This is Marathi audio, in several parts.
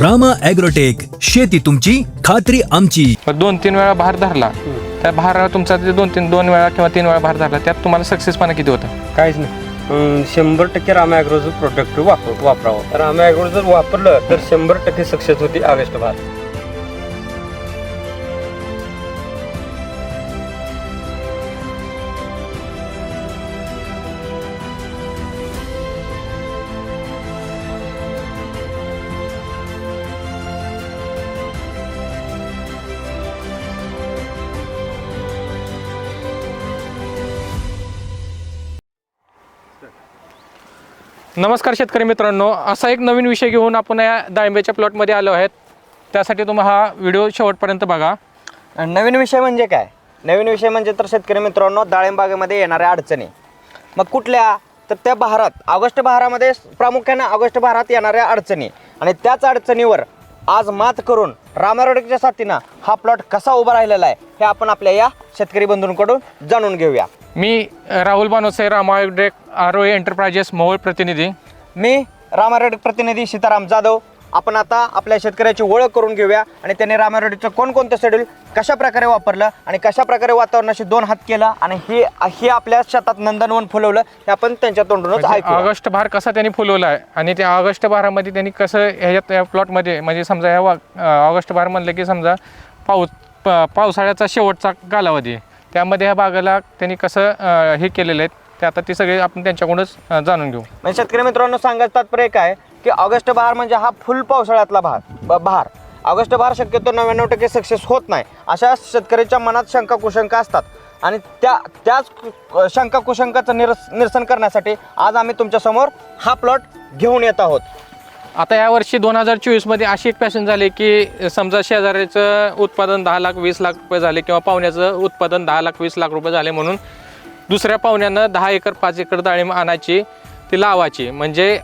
रामा ॲग्रोटेक शेती तुमची खात्री आमची. दोन तीन वेळा भार धरला त्या भाराला तुमचा जे दोन तीन दोन वेळा किंवा तीन वेळा भार धरला त्यात तुम्हाला सक्सेसपणा किती होता? काहीच नाही. अं, शंभर टक्के रामा ॲग्रोचं प्रोडक्ट वापर वापरावं. रामा ॲग्रो जर वापरलं तर शंभर टक्के सक्सेस होती ऑगस्ट भार. नमस्कार शेतकरी मित्रांनो असा एक नवीन विषय घेऊन आपण या डाळिंब्याच्या प्लॉटमध्ये आलो आहेत. त्यासाठी तुम्ही हा व्हिडिओ शेवटपर्यंत बघा. नवीन विषय म्हणजे काय? नवीन विषय म्हणजे तर शेतकरी मित्रांनो डाळिंबागेमध्ये येणाऱ्या अडचणी. मग कुठल्या? तर त्या बहारात ऑगस्ट बहारामध्ये प्रामुख्याने ऑगस्ट बहारात येणाऱ्या अडचणी. आणि त्याच अडचणीवर आज मात करून रामारोडच्या साथीनं हा प्लॉट कसा उभा राहिलेला आहे हे आपण आपल्या या शेतकरी बंधूंकडून जाणून घेऊया. मी राहुल बानोसे रामायग्रेक आरो एंटरप्राइजेस मोहोळ प्रतिनिधी. मी रामारोड प्रतिनिधी सीताराम जाधव आपण आता आपल्या शेतकऱ्याची ओळख करून घेऊया आणि त्याने रामारोडीचं कोणकोणतं शेड्यूल कशा प्रकारे वापरलं आणि कशा प्रकारे वातावरणाशी दोन हात केलं आणि हे हे आपल्या शेतात नंदनवन फुलवलं हे आपण त्यांच्या तोंडूनच म्हणजे ऐकू ऑगस्ट भार कसा त्यांनी फुलवला आहे आणि त्या ऑगस्ट भारामध्ये त्यांनी कसं ह्याच्यात या प्लॉटमध्ये म्हणजे समजा या ऑगस्ट भार म्हणलं की समजा पाऊस पावसाळ्याचा शेवटचा कालावधी. त्यामध्ये ह्या बागाला त्यांनी कसं हे केलेलं आहे ते आता ते सगळे आपण त्यांच्याकडूनच जाणून घेऊ म्हणजे शेतकरी मित्रांनो सांगायचं तात्पर्य काय की ऑगस्ट बहार म्हणजे हा फुल पावसाळ्यातला भार ब- बहार ऑगस्ट बहार शक्यतो नव्याण्णव टक्के सक्सेस होत नाही. अशा शेतकऱ्याच्या मनात शंका कुशंका असतात. आणि त्या त्याच शंका कुशंकाचं निरस निरसन करण्यासाठी आज आम्ही तुमच्यासमोर हा प्लॉट घेऊन येत आहोत. आता या वर्षी दोन हजार चोवीसमध्ये अशी एक पॅशन झाली की समजा शेजाऱ्याचं उत्पादन दहा लाख वीस लाख रुपये झाले किंवा पाहुण्याचं उत्पादन दहा लाख वीस लाख रुपये झाले म्हणून दुसऱ्या पाहुण्यानं दहा एकर पाच एकर डाळिंब आणायची ती लावायची. म्हणजे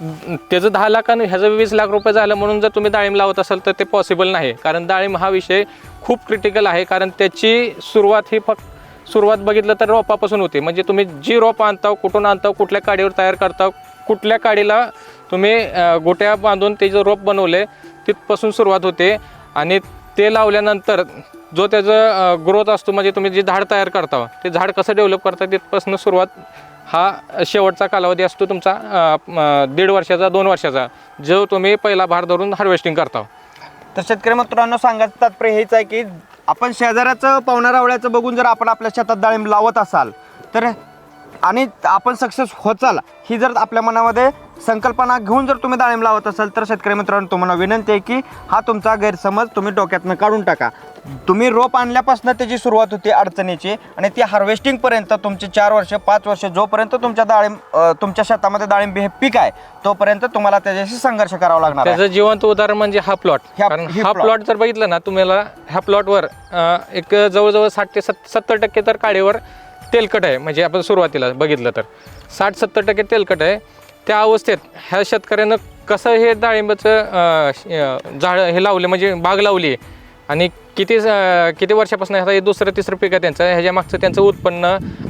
त्याचं दहा लाख आणि ह्याचं वीस लाख रुपये झालं म्हणून जर तुम्ही डाळिंब लावत असाल तर ते पॉसिबल नाही. कारण डाळिंब हा विषय खूप क्रिटिकल आहे. कारण त्याची सुरुवात ही फक्त सुरुवात बघितलं तर रोपापासून होते. म्हणजे तुम्ही जी रोप आणता कुठून आणता कुठल्या काडीवर तयार करता कुठल्या काडीला तुम्ही गोट्या बांधून ते जे रोप बनवले तिथपासून सुरुवात होते. आणि ते लावल्यानंतर जो त्याचं ग्रोथ असतो म्हणजे तुम्ही जे झाड तयार करता ते झाड कसं डेव्हलप करता तिथपासून सुरुवात हा शेवटचा कालावधी असतो तुमचा दीड वर्षाचा दोन वर्षाचा जो तुम्ही पहिला भार धरून हार्वेस्टिंग करता. तर शेतकरी मित्रांनो सांगायचं तात्पर्य हेच आहे की आपण शेजाऱ्याचं पाहुणा रावळ्याचं बघून जर आपण आपल्या शेतात डाळिंब लावत असाल तर आणि आपण सक्सेस होचाल ही जर आपल्या मनामध्ये संकल्पना घेऊन जर तुम्ही डाळिंब लावत असाल तर शेतकरी मित्रांनो तुम्हाला विनंती आहे की हा तुमचा गैरसमज तुम्ही डोक्यातनं काढून टाका. तुम्ही रोप आणल्यापासून त्याची सुरुवात होती अडचणीची आणि ती हार्वेस्टिंगपर्यंत तुमची चार वर्ष पाच वर्ष जोपर्यंत तुमच्या डाळिंब तुमच्या शेतामध्ये डाळिंब हे पीक आहे तोपर्यंत तुम्हाला त्याच्याशी संघर्ष करावा लागणार त्याचं जिवंत उदाहरण म्हणजे हा प्लॉट ही. प्लॉट जर बघितलं ना तुम्हाला ह्या प्लॉटवर एक जवळजवळ साठ ते सत् सत्तर टक्के तर काडीवर तेलकट आहे म्हणजे आपण सुरुवातीला बघितलं तर. साठ सत्तर टक्के तेलकट आहे. त्या अवस्थेत ह्या शेतकऱ्यानं कसं हे डाळिंबाचं श- झाड हे लावले म्हणजे बाग लावली आहे आणि किती किती वर्षापासून आता हे दुसरं तिसरं पीक आहे त्यांचं ह्याच्या मागचं त्यांचं उत्पन्न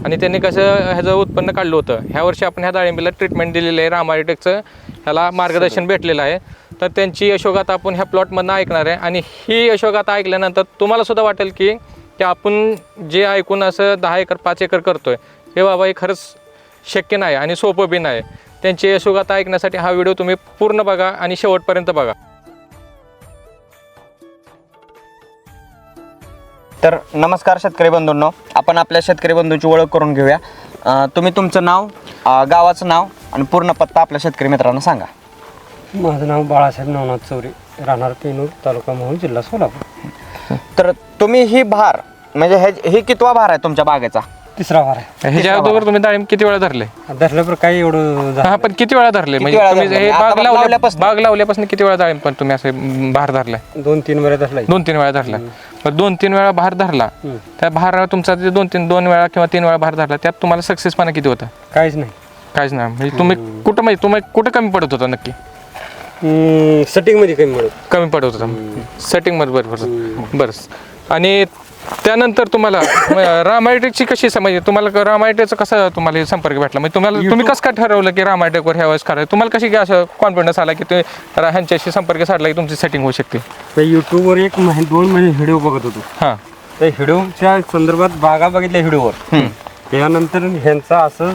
आणि त्यांनी कसं ह्याचं उत्पन्न काढलं होतं. ह्या वर्षी आपण ह्या डाळिंबीला ट्रीटमेंट दिलेली आहे रामायटेकचं ह्याला मार्गदर्शन भेटलेलं आहे. तर त्यांची यशोगाथा आपण ह्या प्लॉटमधनं ऐकणार आहे आणि ही यशोगाथा ऐकल्यानंतर तुम्हाला सुद्धा वाटेल की की आपण जे ऐकून असं दहा एकर पाच एकर करतोय हे बाबा हे खरंच शक्य नाही आणि सोपं बी नाही. त्यांची यशोगाथा ऐकण्यासाठी हा व्हिडिओ तुम्ही पूर्ण बघा आणि शेवटपर्यंत बघा. तर नमस्कार शेतकरी बंधूंनो. आपण आपल्या शेतकरी बंधूंची ओळख करून घेऊया. अं, तुम्ही तुमचं नाव अं, गावाचं नाव आणि पूर्ण पत्ता आपल्या शेतकरी मित्रांना सांगा. माझं नाव बाळासाहेब नवनाथ चौरे राहणार पेनूर तालुका मोहोळ जिल्हा सोलापूर. तर तुम्ही ही भार म्हणजे हे ही कितवा भार आहे तुमच्या बागेचा? तिसरा वार आहे. ह्याच्या अगोदर तुम्ही डाळिंब किती वेळा धरले? धरलं पण काही एवढं झालं हा पण किती वेळा धरले? म्हणजे वेळा तुम्ही धरले? हे आता बाग बाग लावल्या लावल्यापासून? बाग लावल्यापासून किती वेळा डाळिंब पण तुम्ही असे बाहेर धरलाय? नाही. दोन तीन वेळा धरलाय दोन तीन वेळा धरला. मग दोन तीन वेळा बाहेर धरला. त्या बाहेर तुमचा जे दोन तीन दोन वेळा किंवा तीन वेळा बाहेर धरला त्यात तुम्हाला सक्सेसपणा किती होता? काहीच नाही. काहीच नाही. म्हणजे तुम्ही कुठं म्हणजे तुम्ही कुठं कमी पडत होता नक्की? सेटिंगमध्ये कमी मिळत कमी पडत होता. सेटिंगमध्ये बरोबर बरं. आणि त्यानंतर तुम्हाला रामायटेकची कशी समज तुम्हाला रामायटेकचा कसा तुम्हाला संपर्क भेटला? म्हणजे तुम्हाला तुम्ही कसं काय ठरवलं की रामायटेकवर ह्या वेळेस करायचं? तुम्हाला कशी काय असं कॉन्फिडन्स आला की ते ह्यांच्याशी संपर्क साधला की तुमची सेटिंग होऊ शकते? तर युट्यूबवर एक महिने दोन महिने व्हिडिओ बघत होतो. हां. त्या व्हिडिओच्या संदर्भात बागा बघितल्या व्हिडिओवर त्यानंतर ह्यांचा असं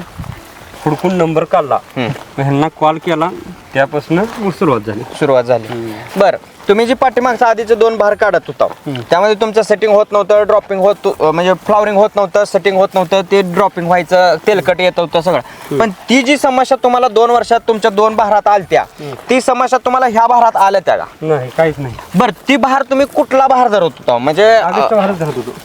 हुडकून नंबर काढला. मग ह्यांना कॉल केला. त्यापासून सुरुवात झाली. सुरुवात झाली. बर. तुम्ही जी पाठीमागचा आधीचे दोन भार काढत होता त्यामध्ये तुमचं सेटिंग होत नव्हतं ड्रॉपिंग होत म्हणजे फ्लॉवरिंग होत नव्हतं सेटिंग होत नव्हतं ते ड्रॉपिंग व्हायचं तेलकट येत होतं सगळं. पण ती जी समस्या तुम्हाला दोन वर्षात तुमच्या दोन भारात आलत्या ती समस्या तुम्हाला ह्या भारात आल्या त्या का? नाही काहीच नाही. बर ती भार तुम्ही कुठला भार धरत होता? म्हणजे ऑगस्ट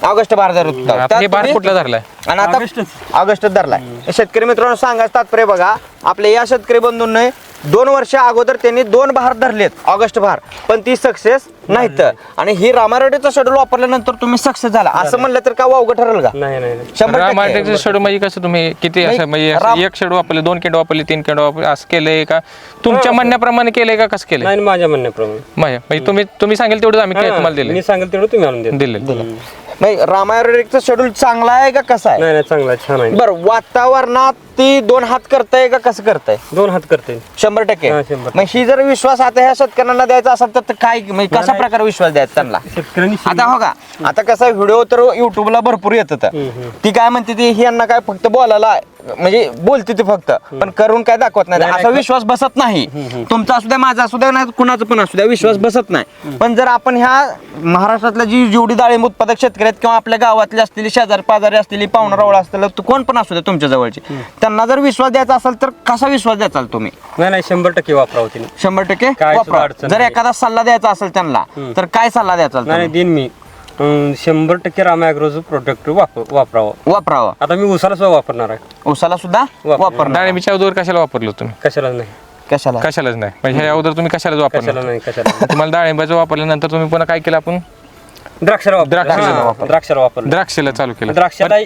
ऑगस्ट भार धरत होता. कुठला धरलाय? आणि आता ऑगस्टच. ऑगस्टच धरलाय. शेतकरी मित्रांनो सांगायचं तात्पर्य बघा आपल्या या शेतकरी बंधूंनी दोन वर्ष अगोदर त्यांनी दोन भार धरलेत ऑगस्ट भार पण ती सक्सेस नाहीत. आणि ही रामारेड्डीचं शेड्यूल वापरल्यानंतर तुम्ही सक्सेस झाला. असं म्हणलं तर का वावगं ठरेल का? नाही नाही नाही. शंभर टक्के. रामायटेकचं शेडू म्हणजे कसं तुम्ही किती नाही, असं म्हणजे असं राम- एक शेडू वापरले दोन केंड वापरले तीन केंड वापरले असं केलंय का? तुमच्या म्हणण्याप्रमाणे केलंय का? कसं केलंय? नाही माझ्या म्हणण्याप्रमाणे. माहिती म्हणजे तुम्ही तुम्ही सांगेल तेवढं आम्ही काय तुम्हाला मी दिले सांगेल तेवढं तुम्ही आणून दिले नाही रामारेड्डीचं शेड्यूल चांगला आहे का कसं आहे? नाही नाही चांगला छान आहे. बरं वातावरणात ती दोन हात करताय का कसं करताय? दोन हात करते. शंभर टक्के. हा, शंभर. मग ही जर विश्वास आता ह्या शेतकऱ्यांना द्यायचा असेल तर ते काय म्हणजे कशा. प्रकारे विश्वास द्यायचा त्यांना? शेतकऱ्यांनी आता हो का? आता कसं व्हिडिओ तर युट्यूबला भरपूर येतात. हम्म. ती काय म्हणते ती यांना काय फक्त बोलायला म्हणजे बोलते ती फक्त. पण करून काय दाखवत नाही. असा. विश्वास बसत नाही. तुमचा असू द्या माझा असू द्या नाही कुणाचा पण असू द्या विश्वास बसत नाही. पण जर आपण ह्या महाराष्ट्रातल्या जी जेवढी डाळिंब उत्पादक शेतकरी आहेत किंवा आपल्या गावातली असलेली शेजारी पाजारी असलेली पाहुणा रावळ असलेलं तो कोण पण असू द्या तुमच्या जवळची. त्यांना जर विश्वास द्यायचा असेल तर कसा विश्वास द्याचा तुम्ही? नाही नाही शंभर टक्के वापरावं शंभर टक्के वापरा. जर. एखादा सल्ला द्यायचा असेल त्यांना तर काय सल्ला द्यायचा मी. अं, शंभर टक्के रामायग्रोचं प्रोडक्ट वापर वापरावं. वापरावं. आता मी उसाला सुद्धा वापरणार आहे. उसाला सुद्धा वापर. वापरणार. डाळिंबीच्या अगोदर कशाला वापरलं तुम्ही कशालाच नाही. कशाला? कशालाच नाही. म्हणजे ह्या अगोदर तुम्ही कशालाच कशाला वापरलं नाही कशाला नाही. तुम्हाला डाळिंबाचं वापरल्यानंतर तुम्ही पुन्हा काय केलं आपण? द्राक्षाला वापर द्राक्षाला हां, वापर. द्राक्षाला वापरलं द्राक्षेला चालू केलं. द्राक्षाला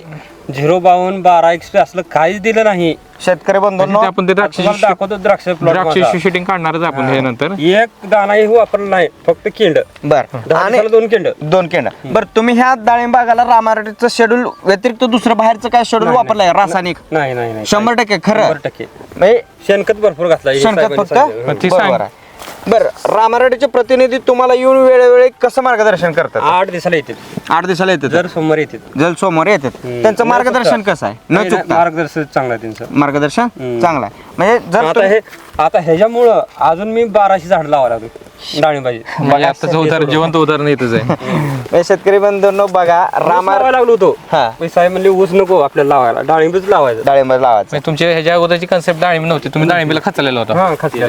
झिरो बावन्न बारा एक्सपी असलं काहीच दिलं नाही. शेतकरी म्हणजे बंधूंनो ते आपण ते तुम्हाला दाखवतो द्राक्ष प्लॉट शूटिंग काढणारच आपण हे नंतर. एक दाणाही वापरला नाही फक्त केंड बर. आणि दोन केंड दोन केंड बर तुम्ही ह्या डाळिंबागाला रामारटीचं शेड्यूल व्यतिरिक्त दुसरं बाहेरचं काय शेड्यूल वापरलंय? रासायनिक? नाही नाही नाही. शंभर टक्के खरं? शंभर टक्के. म्हणजे शेणखत भरपूर घातला हे साहेबांनी फक्त? सांगितलं. ती सांग. बरोबर आहे. बर रामारटीचे प्रतिनिधी तुम्हाला येऊन वेळोवेळी कसं मार्गदर्शन करतात? आठ दिवसाला येते आठ दिवसाला येतात? दर सोमवार येते जल समोर येतात. त्यांचं न मार्गदर्शन चुकता. कसं आहे? न चुकता. मार्गदर्शन चांगलं आहे त्यांचं. मार्गदर्शन. चांगलं आहे. म्हणजे जर आता तुम्ही- हे आता ह्याच्यामुळं अजून मी बाराशे झाड लावा लागलो डाळिंबाची म्हणजे आताच उदाहरण जिवंत उदाहरण येतच आहे. म्हणजे शेतकरी बंधूंनो बघा रामा लावायला लागलो होतो. हा. मग साहेब म्हणले ऊस नको आपल्याला लावायला. डाळिंबच लावायचं. डाळिंब लावायचं. म्हणजे तुमच्या ह्याच्या अगोदरची कन्सेप्ट डाळिंब नव्हती. तुम्ही डाळिंबीला खचलेला होता. हा खाते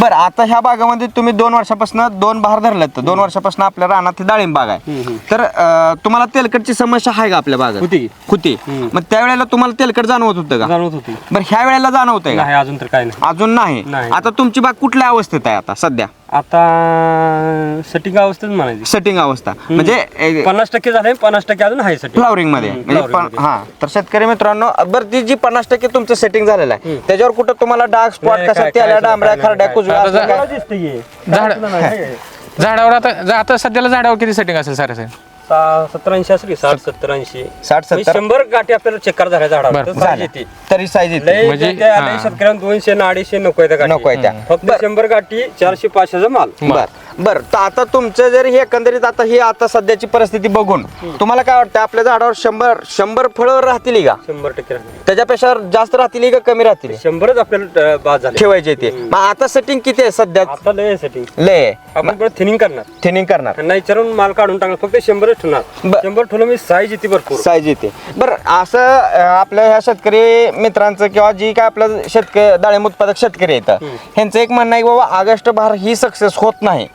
बरं आता ह्या बागामध्ये तुम्ही दोन वर्षापासून दोन बहार धरलेत. तर दोन वर्षापासून आपल्या रानात ही डाळिंब बाग आहे. तर अं, तुम्हाला तेलकटची समस्या आहे का आपल्या बागात? होती. होती. मग त्यावेळेला तुम्हाला तेलकट जाणवत होतं का? जाणवत होती. बरं ह्या वेळेला जाणवतंय का? नाही अजून तर काय नाही. अजून नाही? नाही. आता तुमची बाग कुठल्या अवस्थेत आहे आता सध्या? आता सेटिंग अवस्थेत म्हणायची. सेटिंग अवस्था. म्हणजे पन्नास टक्के झाले पन्नास टक्के अजून आहे सेटिंग फ्लॉवरिंगमध्ये. हम्म, म्हणजे flowering पण- मध्ये. हा. तर शेतकरी मित्रांनो बरं ती जी पन्नास टक्के तुमचं सेटिंग झालेलं आहे त्याच्यावर कुठं तुम्हाला डार्क स्पॉट नाही, कशा काय- त्याला काय- डांबऱ्या काय- खरड्या काय- कुजव्या आता असं जा- काय? झाड झाडावर आता जा- आता सध्याला झाडावर किती सेटिंग असेल सर सत्तर ऐंशी असेल साठ सत्तर ऐंशी साठ म्हणजे सत्तर शंभर गाठी आपल्याला चेक करा झाल्या झाडावर बरं, तर झाल्या. size येते. तरी साईज येते. म्हणजे- शेतकऱ्यांना दोनशे न अडीचशे नको आहे त्या गाठी. नको आहे त्या. फक्त शंभर गाठी चारशे पाचशेचा माल. बर. बर तर आता तुमचं जर हे एकंदरीत आता ही आता सध्याची परिस्थिती बघून तुम्हाला काय वाटतं आपल्या झाडावर शंभर शंभर फळं राहतील का? शंभर टक्के राहणार. त्याच्यापेक्षा जास्त राहतील का कमी राहतील शंभरच आपल्याला अं, बाद झाले. ठेवायचे ते. मग आता सेटिंग किती आहे सध्या? आता लय सेटिंग लय. आपण परत थिनिंग करणार. थिनिंग करणार. त्यांना विचारून माल काढून टाकणार फक्त शंभरच ठेवणार. शंभर ठेवलं मी साईज येते भरपूर. साईज येते. बरं असं अं, आपल्या ह्या शेतकरी मित्रांचं किंवा जी काय आपलं शेतकरी डाळिंब उत्पादक शेतकरी आहेत ह्यांचं एक म्हणणं आहे की बाबा ऑगस्ट भार ही सक्सेस होत नाही.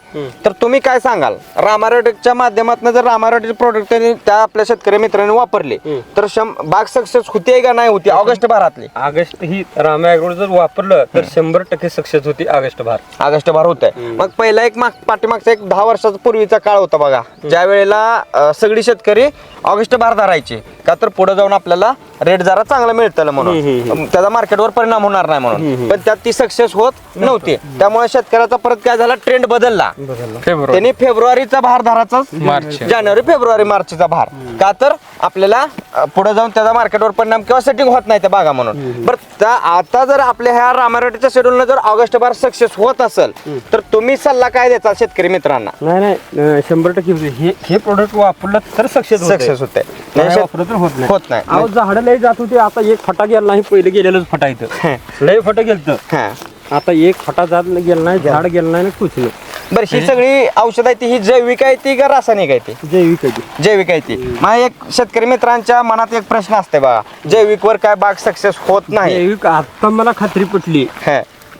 तर तुम्ही काय सांगाल? रामारोटेकच्या माध्यमातून जर रामारोटेचे प्रोडक्ट त्यांनी त्या आपल्या शेतकरी मित्रांनी वापरले तर शं बाग सक्सेस होते का नाही होती ऑगस्ट भारातली ऑगस्ट ही रामा ॲग्रो जर वापरलं तर शंभर टक्के सक्सेस होती ऑगस्ट भार ऑगस्ट भार होत आहे मग पहिला एक माग पाठीमागचा एक दहा वर्षाचा पूर्वीचा काळ होता बघा. ज्या वेळेला सगळी शेतकरी ऑगस्ट भार धरायचे. का तर पुढे जाऊन आपल्याला रेट जरा चांगला मिळतं म्हणून. त्याचा मार्केटवर परिणाम होणार नाही म्हणून. पण त्यात ती सक्सेस होत नव्हती. त्यामुळे शेतकऱ्याचा परत काय झाला? ट्रेंड बदलला. फेब्रुवारी. त्यांनी फेब्रुवारीचा भार धराचा मार्च. जानेवारी फेब्रुवारी मार्चचा भार. का तर आपल्याला पुढे जाऊन त्याचा मार्केटवर परिणाम किंवा सेटिंग होत नाही त्या बागा म्हणून. बरं त्या- आता जर आपल्या ह्या रामारोटीच्या शेड्यूलनं जर ऑगस्ट बार सक्सेस होत असेल तर तुम्ही सल्ला काय द्याचा शेतकरी मित्रांना? नाही नाही शंभर टक्के. हे हे प्रोडक्ट वापरलं तर सक्सेस सक्सेस होते नाही तर होत नाही. होत नाही. अहो झाडं लय जात होती आता एक फटा गेला नाही पहिले गेलेलंच फटा इथं. लय फटा गेलत. हा. आता एक फटा जात गेला नाही झाड गेलं नाही ना कुछ नाही बरं ही सगळी औषध आहे ती ही जैविक आहे ती का रासायनिक आहे ती? जैविक आहे ती. जैविक आहे ती. मग एक शेतकरी मित्रांच्या मनात एक प्रश्न असते बघा जैविक वर काय बाग सक्सेस होत नाही? जैविक आता मला खात्री पटली.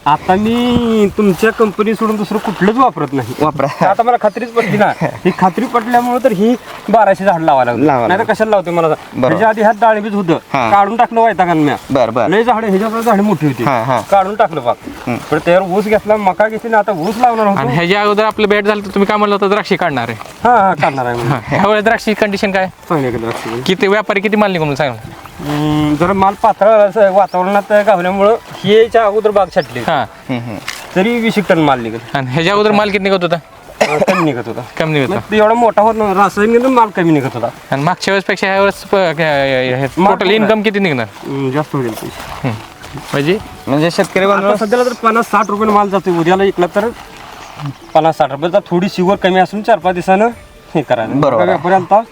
आता मी तुमच्या कंपनी सोडून दुसरं कुठलंच वापरत नाही. वापरा. आता मला खात्रीच पटली ना. ही खात्री पटल्यामुळे तर ही बाराशे झाड लावायला लावायला लागली. नाही तर कशाला लावते मला. ह्याच्या आधी ह्यात डाळीबीज होतं. हा. काढून टाकलं वायता म्या. बर बर. लय झाड ह्याच्यावर झाड मोठी होती. हा, हा. काढून टाकलं बाग पण त्यावर ऊस घेतला मका घेतली ना आता ऊस लावणार आणि होतो ह्याच्या अगोदर आपलं भेट झालं तर तुम्ही काय म्हणलं होतं द्राक्षी काढणार आहे. हा हा काढणार आहे. म्हणून. ह्यावेळेस द्राक्षी कंडिशन काय? चांगलं. किती व्यापारी किती माल निघून सांगा हम्म, जरा माल पातळ असं वातावरणात गावल्यामुळं ही याच्या अगोदर बाग छाटली हा. तरी वीस टन माल निघत आणि ह्याच्या अगोदर माल किती निघत होता? अं, कमी निघत होता. कमी निघत मग होता. ते एवढा मोठा होत नव्हता. रासायनिक माल कमी निघत होता. आणि मागच्या वेळेस पेक्षा ह्या वेळेस माल टोटल इन्कम किती निघणार? जास्त होईल पैसे. म्हणजे? म्हणजे शेतकरी आता बांधव सध्याला तर पन्नास साठ रुपये माल जातो उद्याला विकला तर पन्नास साठ रुपये. तर थोडी शिवर कमी असून चार पाच दिवसानं हे करायचं. बरोबर आहे.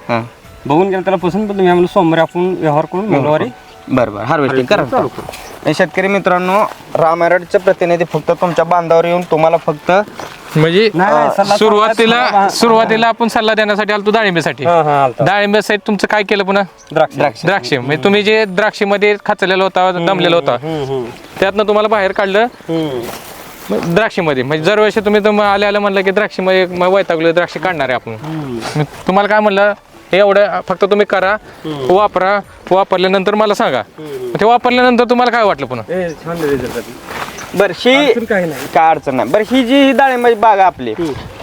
हा. बघून गेला त्याला पसंत पण तुम्ही आम्हाला सोमवारी आपण व्यवहार करून मंगळवारी बर बर. हार्वेस्टिंग करा चालू करू. आणि शेतकरी मित्रांनो रामायणचे प्रतिनिधी फक्त तुमच्या बांधावर येऊन तुम्हाला फक्त म्हणजे नाही, नाही, सल्ला सुरुवातीला सुरुवातीला आपण सल्ला देण्यासाठी आलो डाळिंबीसाठी हा हा आलता. डाळिंब्यासाठी तुमचं काय केलं पुन्हा? द्राक्ष. द्राक्ष. द्राक्षे. म्हणजे तुम्ही जे द्राक्षीमध्ये खाचलेला होता दमलेला होता हम्म, हम्म, त्यातनं तुम्हाला बाहेर काढलं. हम्म. मग द्राक्षीमध्ये. म्हणजे दरवर्षी तुम्ही तुम आले आलं म्हणलं की द्राक्षीमध्ये मग वैतागले द्राक्षे काढणार आहे आपण. मग तुम्हाला काय म्हणलं? हे एवढं फक्त तुम्ही करा वापरा वापरल्यानंतर मला सांगा. ते वापरल्यानंतर तुम्हाला काय वाटलं पुन्हा. बर ही अडचण काही नाही. काय अडचण नाही. बरं ही जी डाळिंबाची बाग आहे आपली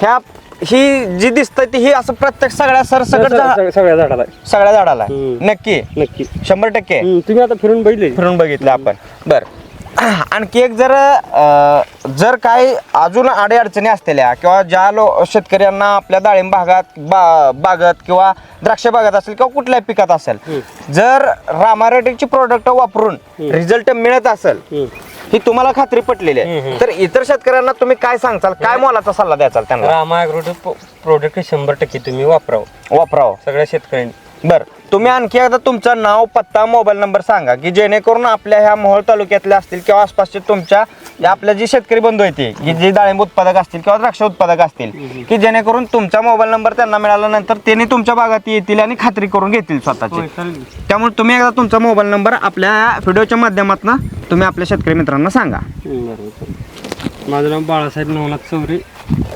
ह्या ही जी दिसतंय ती ही असं प्रत्येक सगळ्या सरसकट झा- सगळ्या सगळ्या झाडाला. सगळ्या झाडाला. नक्की? नक्की. शंभर टक्के? तुम्ही आता फिरून बघितले. फिरून बघितलं आपण. बर. आणखी एक जर अं, जर काही अजून अडी अडचणी असलेल्या किंवा ज्या लो शेतकऱ्यांना आपल्या डाळिंब भागात बा बागत किंवा द्राक्ष बागात असेल किंवा कुठल्याही पिकात असेल जर रामारेटिकची प्रोडक्ट वापरून रिझल्ट मिळत असेल ही तुम्हाला खात्री पटलेली आहे. तर इतर शेतकऱ्यांना तुम्ही काय सांगचाल काय मोलाचा सल्ला द्याचाल त्यांना? रामा प्रोडक्ट शंभर टक्के तुम्ही वापरावं. वापरावं. सगळ्या शेतकऱ्यांनी. बर. तुम्ही आणखी एकदा तुमचं नाव पत्ता मोबाईल नंबर सांगा की जेणेकरून आपल्या ह्या मोहोळ तालुक्यातल्या असतील किंवा आसपासचे तुमच्या आपल्या जी शेतकरी बंधू आहेत की जे डाळिंब उत्पादक असतील किंवा द्राक्ष उत्पादक असतील की जेणेकरून तुमचा मोबाईल नंबर त्यांना मिळाल्यानंतर त्यांनी तुमच्या भागात येतील आणि खात्री करून घेतील स्वतःची. त्यामुळे तुम्ही एकदा तुमचा मोबाईल नंबर आपल्या व्हिडिओच्या माध्यमातून तुम्ही आपल्या शेतकरी मित्रांना सांगा. माझं नाव बाळासाहेब नवनाथ चौरे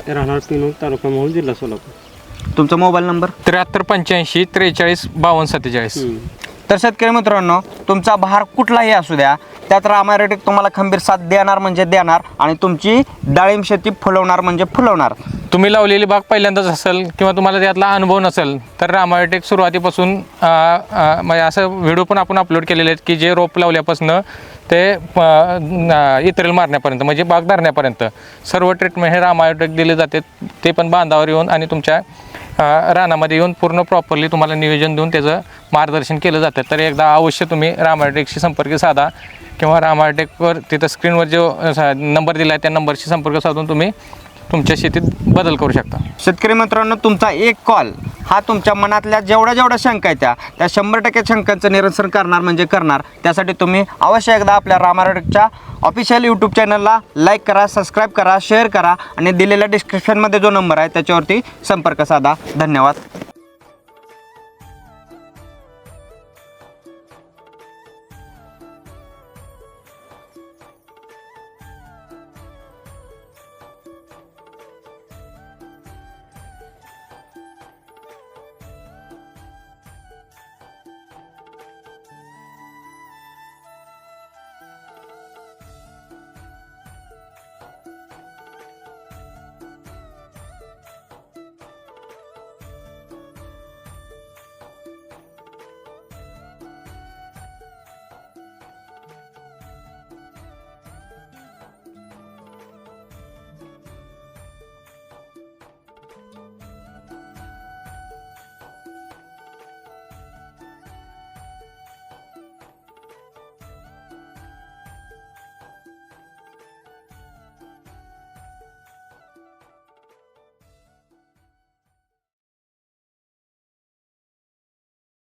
राहणार पिनूर तालुका मोहोळ जिल्हा सोलापूर. तुमचा मोबाईल नंबर? त्र्याहत्तर पंच्याऐंशी त्रेचाळीस बावन्न सत्तेचाळीस. तर शेतकरी मित्रांनो तुमचा भार कुठलाही असू द्या त्यात रामायरेटिक तुम्हाला खंबीर साथ देणार म्हणजे देणार आणि तुमची डाळिंब शेती फुलवणार म्हणजे फुलवणार. तुम्ही लावलेली बाग पहिल्यांदाच असेल किंवा तुम्हाला त्यातला अनुभव नसेल तर रामायोटेक सुरुवातीपासून अं, अं, म्हणजे असं व्हिडिओ पण आपण अपलोड केलेले आहेत की जे रोप लावल्यापासून ते इतरेल मारण्यापर्यंत म्हणजे बाग धरण्यापर्यंत. सर्व ट्रीटमेंट हे रामायोटेक दिले जाते ते पण बांधावर येऊन आणि तुमच्या अं, रानामध्ये येऊन पूर्ण प्रॉपरली तुम्हाला नियोजन देऊन त्याचं मार्गदर्शन केलं जातं. तर एकदा अवश्य तुम्ही रामायोटेकशी संपर्क साधा किंवा रामायोटेकवर तिथं स्क्रीनवर जो नंबर दिला आहे त्या नंबरशी संपर्क साधून तुम्ही तुमच्या शेतीत बदल करू शकता. शेतकरी मित्रांनो तुमचा एक कॉल हा तुमच्या मनातल्या जेवढ्या जेवढ्या शंका आहेत त्या त्या शंभर टक्के शंकांचं निरसन करणार म्हणजे करणार. त्यासाठी तुम्ही अवश्य एकदा आपल्या रामारडच्या ऑफिशियल यूट्यूब चॅनलला लाईक करा सबस्क्राईब करा शेअर करा आणि दिलेल्या डिस्क्रिप्शनमध्ये जो नंबर आहे त्याच्यावरती संपर्क साधा. धन्यवाद.